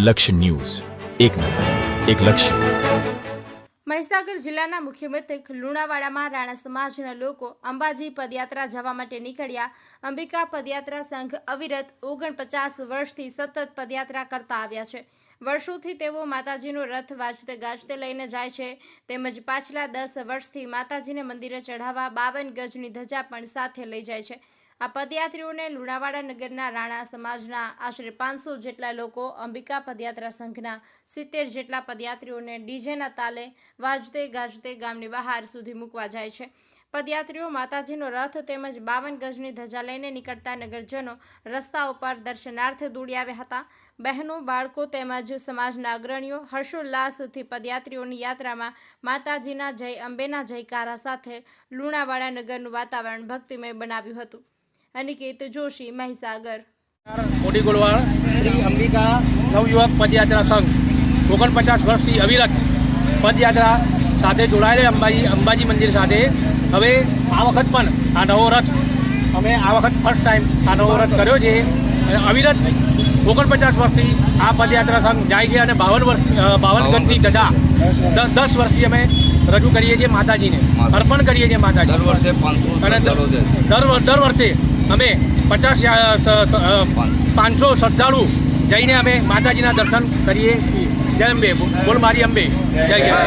લક્ષ્ય ન્યૂઝ. એક નજર, એક લક્ષ્ય. મહીસાગર જિલ્લાના મુખ્ય મથક લુણાવાડામાં રાણા સમાજના લોકો અંબાજી પદયાત્રા જવા માટે નીકળ્યા. અંબિકા પદયાત્રા સંઘ અવિરત ઓગણપચાસ વર્ષથી સતત પદયાત્રા કરતા આવ્યા છે. વર્ષોથી તેઓ માતાજીનો રથ વાજતે ગાજતે લઈને જાય છે. તેમજ પાછલા દસ વર્ષથી માતાજીને મંદિરે ચઢાવવા બાવન ગજની ધજા પણ સાથે લઈ જાય છે. આ પદયાત્રીઓને લુણાવાડા નગરના રાણા સમાજના આશરે પાંચસો જેટલા લોકો, અંબિકા પદયાત્રા સંઘના સિત્તેર જેટલા પદયાત્રીઓને ડીજેના તાલે વાજતે ગાજતે ગામની બહાર સુધી મૂકવા જાય છે. પદયાત્રીઓ માતાજીનો રથ તેમજ બાવન ગજની ધજા લઈને નીકળતા નગરજનો રસ્તા ઉપર દર્શનાર્થે દોડી આવ્યા હતા. બહેનો, બાળકો તેમજ સમાજના અગ્રણીઓ હર્ષોલ્લાસથી પદયાત્રીઓની યાત્રામાં માતાજીના જય અંબેના જયકારા સાથે લુણાવાડા નગરનું વાતાવરણ ભક્તિમય બનાવ્યું હતું. અનિકેત જોશી મહીસાગર. મોટી ગોળવાળ શ્રી અંબિકા નવયુવક પદયાત્રા સંઘ ઓગણપચાસ વર્ષથી અવિરત પદયાત્રા સાથે જોડાયેલ અંબાજી અંબાજી મંદિર સાથે. હવે આ વખત પણ આ નવો રથ અમે આ વખત ફર્સ્ટ ટાઈમ આ નવો રથ કર્યો છે. અને અવિરત ઓગણપચાસ વર્ષથી આ પદયાત્રા સંઘ જાય છે અને બાવન વર્ષ અ, બાવન ગણથી ધજા દસ વર્ષથી અમે રજૂ કરીએ છીએ માતાજીને. અર્પણ કરીએ છીએ માતાજી દર વર્ષે અને દર વર્ષે અમે પચાસ પાંચસો શ્રદ્ધાળુ જઈને અમે માતાજીના દર્શન કરીએ છીએ. જય અંબે. બોલ મારી અંબે. જય જય